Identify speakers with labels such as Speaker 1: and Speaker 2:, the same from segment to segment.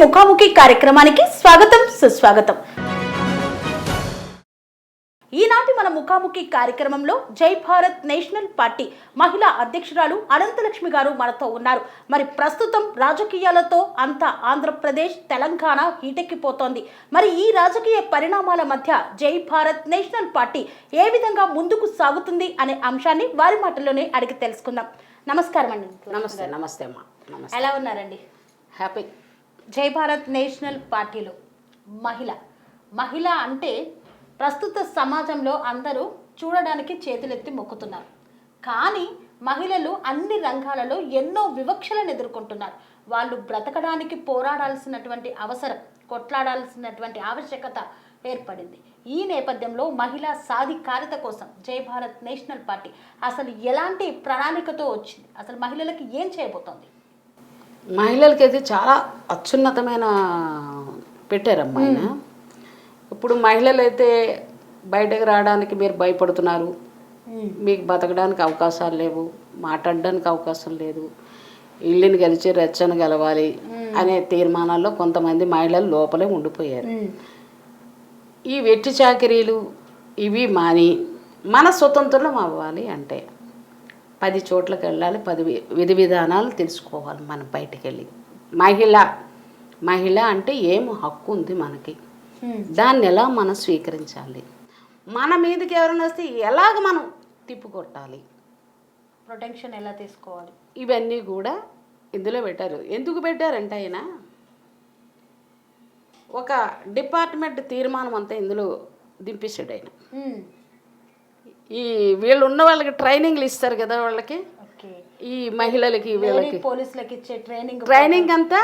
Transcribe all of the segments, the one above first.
Speaker 1: ముఖాముఖి కార్యక్రమానికి స్వాగతం సుస్వాగతం. ఈనాటి మన ముఖాముఖి కార్యక్రమంలో జై భారత్ నేషనల్ పార్టీ మహిళా అధ్యక్షురాలు అనంతలక్ష్మి గారు మనతో ఉన్నారు. మరి ప్రస్తుతం రాజకీయాలతో అంత ఆంధ్రప్రదేశ్ తెలంగాణ హీటెక్కిపోతోంది. మరి ఈ రాజకీయ పరిణామాల మధ్య జై భారత్ నేషనల్ పార్టీ ఏ విధంగా ముందుకు సాగుతుంది అనే అంశాన్ని వారి మాటల్లోనే అడిగి తెలుసుకుందాం. నమస్కారం అండి
Speaker 2: నమస్తే నమస్తే అమ్మా.
Speaker 1: ఎలా ఉన్నారండి?
Speaker 2: హ్యాపీ.
Speaker 1: జై భారత్ నేషనల్ పార్టీలో మహిళ. మహిళ అంటే ప్రస్తుత సమాజంలో అందరూ చూడడానికి చేతులెత్తి మొక్కుతున్నారు. కానీ మహిళలు అన్ని రంగాలలో ఎన్నో వివక్షలను ఎదుర్కొంటున్నారు. వాళ్ళు బ్రతకడానికి పోరాడాల్సినటువంటి అవసరం కొట్లాడాల్సినటువంటి ఆవశ్యకత ఏర్పడింది. ఈ నేపథ్యంలో మహిళా సాధికారిత కోసం జై భారత్ నేషనల్ పార్టీ అసలు ఎలాంటి ప్రణాళికతో వచ్చింది? అసలు మహిళలకు ఏం చేయబోతోంది?
Speaker 2: మహిళలకి అయితే చాలా అత్యున్నతమైన పెట్టారమ్మా ఆయన ఇప్పుడు మహిళలు అయితే బయటకు రావడానికి మీరు భయపడుతున్నారు. మీకు బతకడానికి అవకాశాలు లేవు. మాట్లాడడానికి అవకాశం లేదు. ఇల్లుని గెలిచి రెచ్చను గెలవాలి అనే తీర్మానాల్లో కొంతమంది మహిళలు లోపలే ఉండిపోయారు. ఈ వెట్టి చాకిరీలు ఇవి మాని మన స్వతంత్రం అవ్వాలి అంటే పది చోట్లకి వెళ్ళాలి పది విధి విధానాలు తెలుసుకోవాలి మనం బయటికి వెళ్ళి మహిళ మహిళ అంటే ఏం హక్కు ఉంది మనకి? దాన్ని ఎలా మనం స్వీకరించాలి? మన మీదకి ఎవరైనా వస్తే ఎలాగ మనం తిప్పుకొట్టాలి
Speaker 1: ప్రొటెక్షన్ ఎలా తీసుకోవాలి?
Speaker 2: ఇవన్నీ కూడా ఇందులో పెట్టారు. ఎందుకు పెట్టారంటే ఆయన ఒక డిపార్ట్మెంట్ తీర్మానం అంతా ఇందులో దింపేశాడు ఆయన. ఈ వీళ్ళు ఉన్న వాళ్ళకి ట్రైనింగ్లు ఇస్తారు కదా వాళ్ళకి? ఈ మహిళలకి వీళ్ళకి.
Speaker 1: పోలీసులకు ఇచ్చే ట్రైనింగ్
Speaker 2: ట్రైనింగ్ అంతా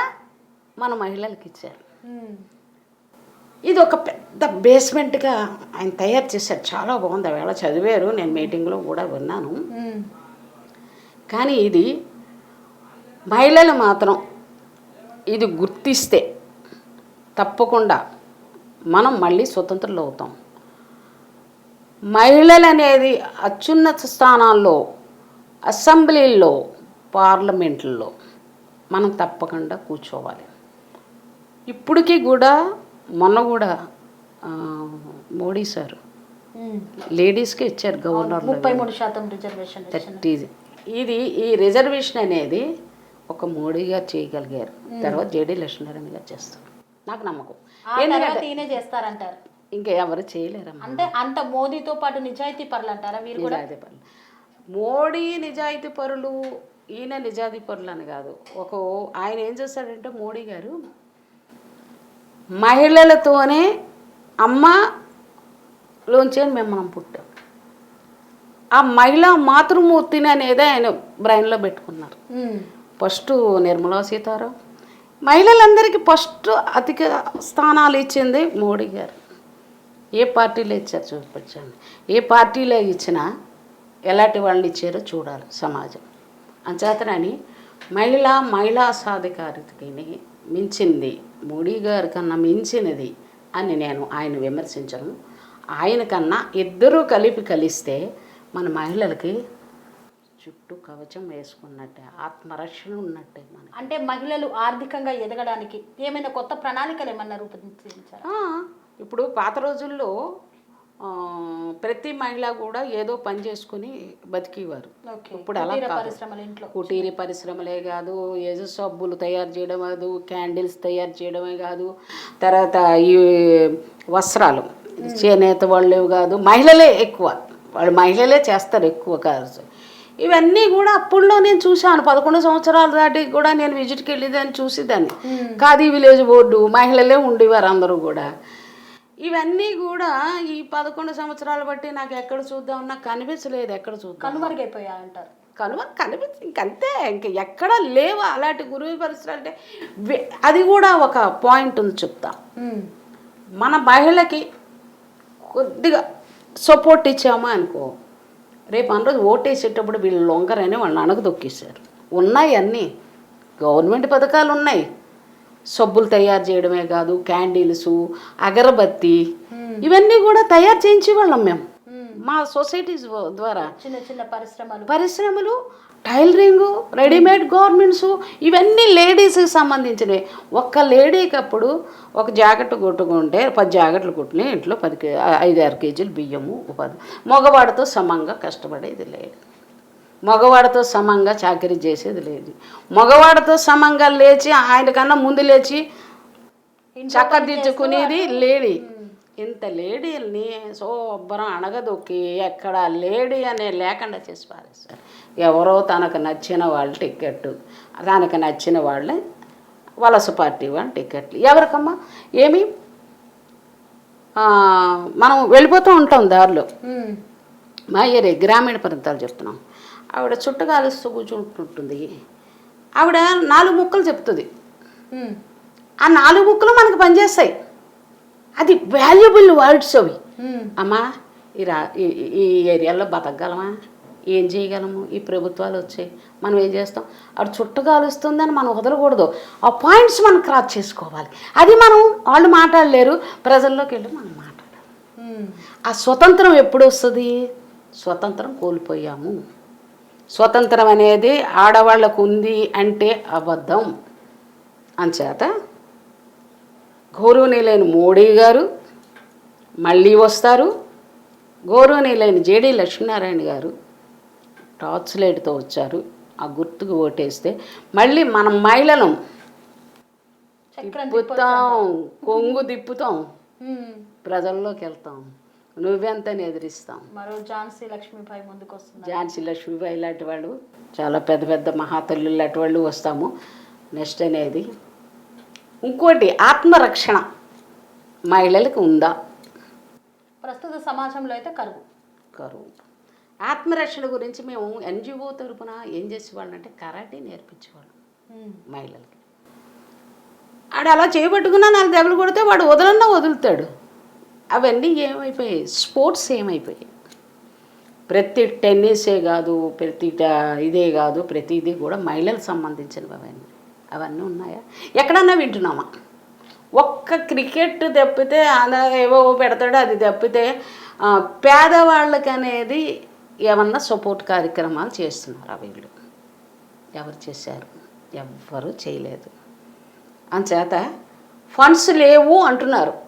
Speaker 2: మన మహిళలకి ఇచ్చారు. ఇది ఒక పెద్ద బేస్మెంట్గా ఆయన తయారు చేశారు. చాలా బాగుంది. వేళ చదివారు నేను మీటింగ్లో కూడా విన్నాను. కానీ ఇది మహిళలు మాత్రం ఇది గుర్తిస్తే తప్పకుండా మనం మళ్ళీ స్వతంత్రులు అవుతాం. మహిళలు అనేది అత్యున్నత స్థానాల్లో అసెంబ్లీల్లో పార్లమెంట్లలో మనం తప్పకుండా కూర్చోవాలి. ఇప్పటికీ కూడా మొన్న కూడా మోడీ సార్ లేడీస్కి ఇచ్చారు గవర్నర్
Speaker 1: ముప్పై మూడు శాతం రిజర్వేషన్
Speaker 2: థర్టీ ఇది ఈ రిజర్వేషన్ అనేది ఒక మోడీ గారు చేయగలిగారు తర్వాత జేడీ లక్ష్మీనారాయణ గారు చేస్తారు. నాకు నమ్మకం.
Speaker 1: చేస్తారంటారు.
Speaker 2: ఇంకా ఎవరు చేయలేరమ్మా.
Speaker 1: అంటే అంత మోదీతో పాటు నిజాయితీ పరులు అంటారా వీరు కూడా?
Speaker 2: నిజాయితీ పరులు. మోడీ నిజాయితీ పరులు ఈయన నిజాయితీ పరులు అని కాదు. ఒక ఆయన ఏం చేస్తాడంటే మోడీ గారు మహిళలతోనే అమ్మ లోంచే మేము మనం పుట్టాం. ఆ మహిళా మాతృమూర్తిని అనేది ఆయన బ్రెయిన్లో పెట్టుకున్నారు. ఫస్ట్ నిర్మలా సీతారాం. మహిళలందరికీ ఫస్ట్ అధిక స్థానాలు ఇచ్చింది మోడీ గారు. ఏ పార్టీలో ఇచ్చారు చూపించండి ఏ పార్టీలో ఇచ్చినా ఎలాంటి వాళ్ళని ఇచ్చారో చూడాలి సమాజం. అంచేతనని మహిళ మహిళా సాధికారితకి మించింది మోడీ గారి కన్నా మించినది అని నేను ఆయన విమర్శించను. ఆయన కన్నా ఇద్దరూ కలిపి కలిస్తే మన మహిళలకి చుట్టూ కవచం వేసుకున్నట్టే ఆత్మరక్షణ ఉన్నట్టే మనకి.
Speaker 1: అంటే మహిళలు ఆర్థికంగా ఎదగడానికి ఏమైనా కొత్త ప్రణాళికలు ఏమన్నా రూపొందించారా?
Speaker 2: ఇప్పుడు పాత రోజుల్లో ప్రతి మహిళ కూడా ఏదో పని చేసుకుని బతికేవారు. ఇప్పుడు అలా కాదు. కుటీర పరిశ్రమలే కాదు ఏదో సబ్బులు తయారు చేయడం కాదు క్యాండిల్స్ తయారు చేయడమే కాదు తర్వాత ఈ వస్త్రాలు. చేనేత వాళ్ళు కాదు మహిళలే ఎక్కువ. వాళ్ళు మహిళలే చేస్తారు ఎక్కువ కాదు ఇవన్నీ కూడా అప్పుడులో నేను చూశాను. పదకొండు సంవత్సరాల దాటి కూడా నేను విజిట్కి వెళ్ళేదాన్ని చూసేదాన్ని. ఖాదీ విలేజ్ బోర్డు మహిళలే ఉండేవారు అందరూ కూడా. ఇవన్నీ కూడా ఈ పదకొండు సంవత్సరాలు బట్టి నాకు ఎక్కడ చూద్దామన్నా కనిపించలేదు ఎక్కడ చూద్దాం.
Speaker 1: కనుమరుగైపోయా అంటారు
Speaker 2: కనుమ కనిపించి ఇంకంతే ఇంక ఎక్కడ లేవు అలాంటి గురువు పరిస్థితులు అంటే అది కూడా ఒక పాయింట్ ఉంది చెప్తా. మన మహిళకి కొద్దిగా సపోర్ట్ ఇచ్చామా అనుకో రేపు అందరూ ఓటేసేటప్పుడు వీళ్ళు లొంగరని వాళ్ళని అణగ దొక్కేశారు ఉన్నాయి అన్నీ గవర్నమెంట్ పథకాలు ఉన్నాయి. సబ్బులు తయారు చేయడమే కాదు క్యాండిల్స్ అగరబత్తి ఇవన్నీ కూడా తయారు చేయించేవాళ్ళం మేము. మా సొసైటీస్ ద్వారా
Speaker 1: చిన్న చిన్న పరిశ్రమలు.
Speaker 2: పరిశ్రమలు టైలరింగ్ రెడీమేడ్ గార్మెంట్స్ ఇవన్నీ లేడీస్కి సంబంధించినవి. ఒక్క లేడీకి అప్పుడు ఒక జాకెట్ కుట్టుకుంటే పది జాకెట్లు కుట్టిన ఇంట్లో పది ఐదు ఆరు కేజీలు బియ్యము ఉపాధి మగవాడితో సమంగా కష్టపడేది లేదు. మగవాడితో సమంగా చాకరీ చేసేది లేదు. మగవాడితో సమంగా లేచి ఆయన కన్నా ముందు లేచి చక్కదిద్దుకునేది లేడీ. ఇంత లేడీల్ని శుభ్రం అణగదొక్కి ఎక్కడ లేడీ అనే లేకుండా చేసి పారేస్తారు. ఎవరో తనకు నచ్చిన వాళ్ళ టికెట్ తనకు నచ్చిన వాళ్ళే వలస పార్టీ వాళ్ళ టికెట్లు ఎవరికమ్మా? ఏమి? మనం వెళ్ళిపోతూ ఉంటాం దారిలో. మా ఏరియా గ్రామీణ ప్రాంతాలు చెప్తున్నాం. ఆవిడ చుట్టగాలుస్తూ కూర్చుంటుంటుంది. ఆవిడ నాలుగు ముక్కలు చెప్తుంది. ఆ నాలుగు ముక్కలు మనకు పనిచేస్తాయి. అది వాల్యుబుల్ వర్డ్స్ అవి. అమ్మా ఈ రా ఈ ఏరియాలో బతకగలమా? ఏం చేయగలము? ఈ ప్రభుత్వాలు వచ్చాయి. మనం ఏం చేస్తాం? అటు చుట్టగాలుస్తుందని మనం వదలకూడదు. ఆ పాయింట్స్ మనం క్రాస్ చేసుకోవాలి. అది మనం వాళ్ళు మాట్లాడలేరు. ప్రజల్లోకి వెళ్ళి మనం మాట్లాడాలి. ఆ స్వతంత్రం ఎప్పుడు వస్తుంది? స్వతంత్రం కోల్పోయాము. స్వతంత్రం అనేది ఆడవాళ్ళకు ఉంది అంటే అబద్ధం. అంచేత గౌరవనీయులైన మోడీ గారు మళ్ళీ వస్తారు. గౌరవనీయులైన జేడి లక్ష్మీనారాయణ గారు టార్చ్ లైట్తో వచ్చారు. ఆ గుర్తుకు ఓటేస్తే మళ్ళీ మనం మహిళలం.
Speaker 1: చక్రం
Speaker 2: తిప్పుతాం కొంగు తిప్పుతాం. ప్రజల్లోకి వెళ్తాం నువ్వెంతని ఎదిరిస్తాం.
Speaker 1: మరో ఝాన్సీ లక్ష్మీబాయి ముందుకు వస్తున్నారు
Speaker 2: ఝాన్సీ లక్ష్మీబాయి లాంటి వాళ్ళు చాలా పెద్ద పెద్ద మహాతల్లు లాంటి వాళ్ళు వస్తాము. నెక్స్ట్ అనేది ఇంకోటి ఆత్మరక్షణ మహిళలకు ఉందా?
Speaker 1: ప్రస్తుత సమాజంలో అయితే కరువు.
Speaker 2: కరువు. ఆత్మరక్షణ గురించి మేము ఎన్జిఓ తరపున ఏం చేసేవాళ్ళం అంటే కరాటే నేర్పించేవాళ్ళం. మహిళలకి. ఆడు అలా చేయబట్టుకున్నా నాలుగు దెబ్బలు కొడితే వాడు వదలన్నా వదులుతాడు. అవన్నీ ఏమైపోయాయి? స్పోర్ట్స్ ఏమైపోయాయి? ప్రతి టెన్నిసే కాదు ప్రతి ట- ఇదే కాదు ప్రతిదీ కూడా మహిళలకు సంబంధించినవి అవన్నీ అవన్నీ ఉన్నాయా? ఎక్కడన్నా వింటున్నామా? ఒక్క క్రికెట్ తప్పితే అలా ఏవో పెడతాడో అది తప్పితే పేదవాళ్ళకి అనేది ఏమన్నా సపోర్ట్ కార్యక్రమాలు చేస్తున్నారా వీళ్ళు? ఎవరు చేశారు? ఎవ్వరూ చేయలేదు. అంచేత ఫండ్స్ లేవు అంటున్నారు.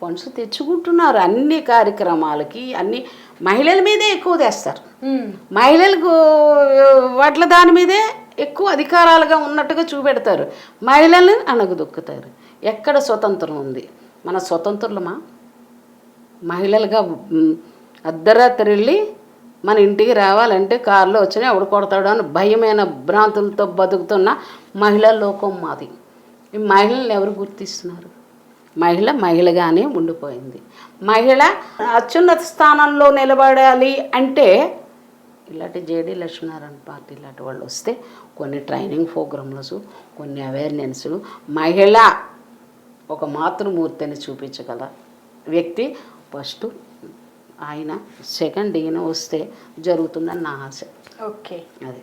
Speaker 2: ఫండ్స్ తెచ్చుకుంటున్నారు అన్ని కార్యక్రమాలకి అన్ని మహిళల మీదే ఎక్కువ తెస్తారు. మహిళలకు వాట్ల దాని మీదే ఎక్కువ అధికారాలుగా ఉన్నట్టుగా చూపెడతారు. మహిళల్ని అణగదొక్కుతారు. ఎక్కడ స్వతంత్రం ఉంది? మన స్వతంత్రులమా? మహిళలుగా అర్ధరాత్రి వెళ్ళి మన ఇంటికి రావాలంటే కారులో వచ్చినా ఎవడు కొడతాడు అని భయమైన భ్రాంతులతో బతుకుతున్న మహిళా లోకం మాది. ఈ మహిళల్ని ఎవరు గుర్తిస్తున్నారు? మహిళ మహిళగానే ఉండిపోయింది. మహిళ అత్యున్నత స్థానంలో నిలబడాలి అంటే ఇలాంటి జేడీ లక్ష్మీనారాయణ పార్టీ ఇలాంటి వాళ్ళు వస్తే కొన్ని ట్రైనింగ్ ప్రోగ్రామ్స్ కొన్ని అవేర్నెస్లు మహిళ ఒక మాతృమూర్తిని చూపించగల వ్యక్తి ఫస్ట్ ఆయన. సెకండ్ ఈయన వస్తే జరుగుతుందని నా ఆశ.
Speaker 1: ఓకే.
Speaker 2: అది.